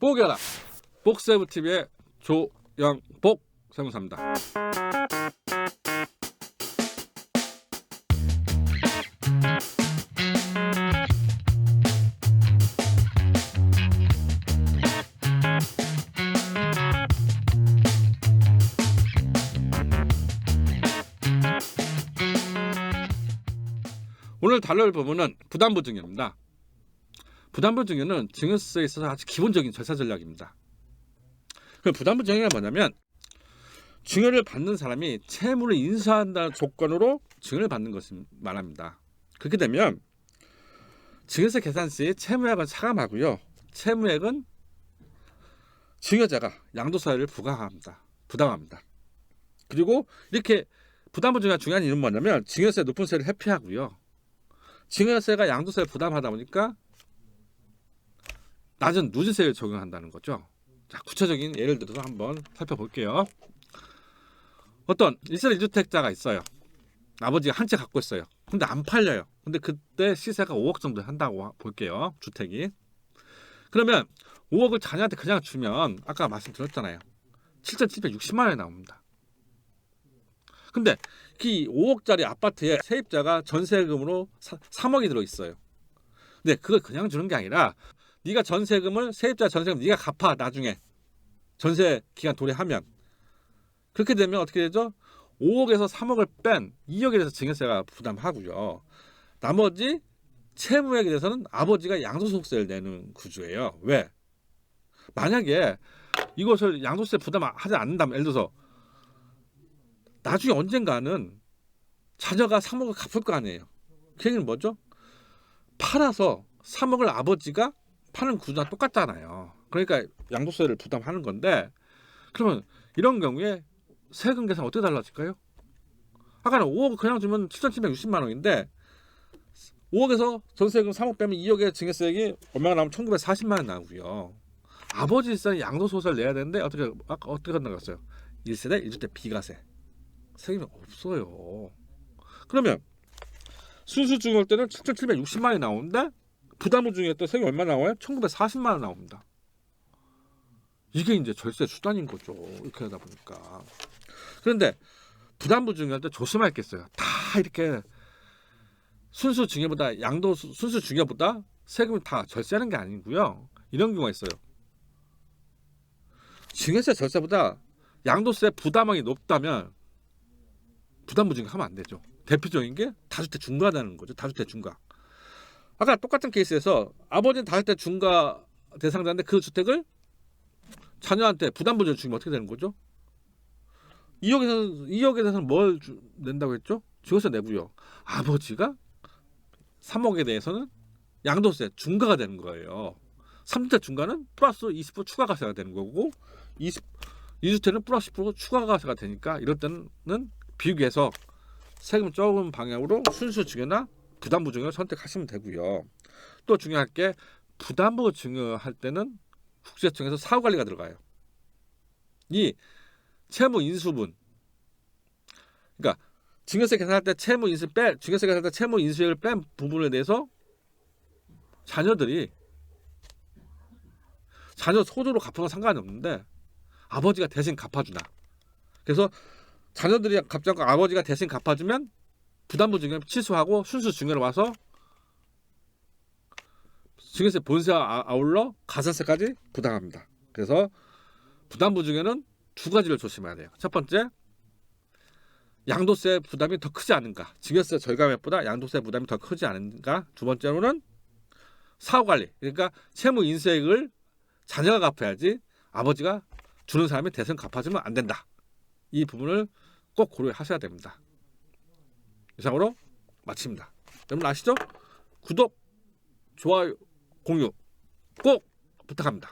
뽀겨라 복세브 TV의 조영복 세무사입니다. 오늘 다룰 부분은 부담부 증여입니다. 부담부 증여는 증여세에 있어서 아주 기본적인 절차 전략입니다. 그 부담부 증여가 뭐냐면 증여를 받는 사람이 채무를 인수한다는 조건으로 증여를 받는 것을 말합니다. 그렇게 되면 증여세 계산 시 채무액은 차감하고요. 채무액은 증여자가 양도세를 부과합니다. 부담합니다. 그리고 이렇게 부담부 증여가 중요한 이유는 뭐냐면 증여세 높은 세를 회피하고요. 증여세가 양도세 부담하다 보니까 낮은 누진세를 적용한다는 거죠. 자, 구체적인 예를 들어서 한번 살펴볼게요. 어떤 1세 1주택자가 있어요. 아버지가 한 채 갖고 있어요. 근데 안 팔려요. 근데 그때 시세가 5억 정도 한다고 하- 볼게요. 주택이. 그러면 5억을 자녀한테 그냥 주면 아까 말씀드렸잖아요. 7,760만 원이 나옵니다. 근데 이 5억짜리 아파트에 세입자가 전세금으로 3억이 들어 있어요. 근데 그걸 그냥 주는 게 아니라 네가 전세금을 세입자 전세금 네가 갚아 나중에 전세 기간 도래하면 그렇게 되면 어떻게 되죠? 5억에서 3억을 뺀 2억에 대해서 증여세가 부담하고요. 나머지 채무액에 대해서는 아버지가 양도소득세를 내는 구조예요. 왜? 만약에 이것을 양도세 부담하지 않는다면 예를 들어서 나중에 언젠가는 자녀가 3억을 갚을 거 아니에요. 그 얘기는 뭐죠? 팔아서 3억을 아버지가 파는 구조랑 똑같잖아요. 그러니까 양도세를 부담하는 건데 그러면 이런 경우에 세금 계산 어떻게 달라질까요? 아까는 5억 그냥 주면 7,760만 원인데 5억에서 전세금 3억 빼면 2억의 증여세액이 얼마가 나오면 1,940만 원 나오고요. 아버지 일단 양도소득세를 내야 되는데 어떻게 아까 어떻게 나갔어요? 1세대 1주택 비과세 세금이 없어요. 그러면 순수 중일 때는 7,760만 원이 나오는데 중에 또 세금 얼마 나와요? 1,940만 원 나옵니다. 이게 이제 절세 수단인 거죠. 이렇게 하다 보니까. 그런데 부담부 중요할 때 조심할 게 있어요. 다 이렇게 순수 증여보다 양도 수- 순수 증여보다 세금을 다 절세하는 게 아니고요. 이런 경우가 있어요. 증여세 절세보다 양도세 부담하기 높다면 부담부 증여하면 안 되죠. 대표적인 게 다주택 중과라는 거죠. 다주택 중과. 아까 똑같은 케이스에서 아버지는 다주택 중과 대상자인데 그 주택을 자녀한테 증여 주면 어떻게 되는 거죠? 2억에서는 2억에 대해서는 뭘 주, 낸다고 했죠? 증여세 내고요. 아버지가 3억에 대해서는 양도세 중과가 되는 거예요. 3주택 중과는 플러스 20% 추가 가세가 되는 거고 20 2주택은 플러스 10% 추가 가세가 되니까 이럴 때는 비교해서 세금 적은 방향으로 순수 증여나 부담부 증여 선택하시면 되고요. 또 중요할 게 부담부 증여할 때는 국세청에서 사후 관리가 들어가요. 이 채무 인수분, 그러니까 증여세 계산할 때 채무 인수 빼 증여세 계산할 때 채무 인수액을 뺀 부분에 대해서 자녀들이 자녀 소조로 갚아도 상관이 없는데 아버지가 대신 갚아주나. 그래서 자녀들이 갚지 않고 아버지가 대신 갚아주면 부담부 증여 취소하고 순수 증여로 와서 증여세 본세와 아- 아울러 가산세까지 부담합니다. 그래서 부담부 증여는 두 가지를 조심해야 돼요. 첫 번째, 양도세 부담이 더 크지 않은가? 증여세 절감액보다 양도세 부담이 더 크지 않은가? 두 번째로는 사후 관리. 그러니까 채무 인수액을 자녀가 갚아야지 아버지가 주는 사람이 대신 갚아주면 안 된다. 이 부분을 꼭 고려하셔야 됩니다. 이상으로 마칩니다. 여러분 아시죠? 구독, 좋아요, 공유 꼭 부탁합니다.